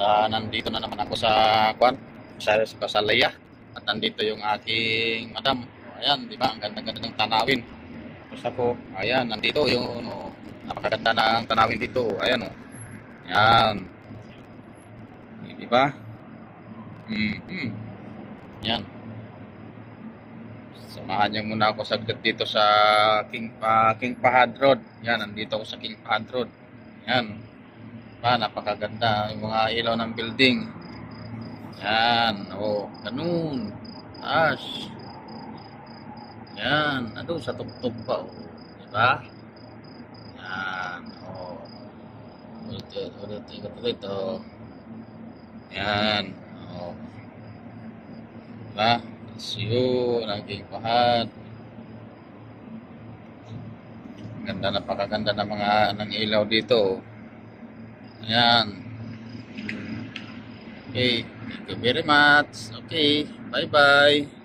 ah, nandito na naman ako sa kwan, sa sa Kasalaya. At nandito yung aking madam. Ayan, di ba? Ang ganda-ganda ng tanawin. Tapos ako, ayan, nandito yung ano, napakaganda ng tanawin dito. Ayan, oh. Ayan. Di ba? Mm-hmm. Yan. Samahan niyo muna ako saglit dito sa King pa King Fahad Road. Yan, nandito ako sa King Fahad Road. Yan. Pa, napakaganda yung mga ilaw ng building. Yan, oh, ganun. Taas. Yan, ano sa tugtog pa, oh. Diba? Yan, oh. Ulit, ulit, ikot ulit, oh. Yan, oh. Diba? Siyo, naging pahad. Ganda, napakaganda ng mga ng ilaw dito. Ayan. Okay, thank you very much. Okay, bye-bye.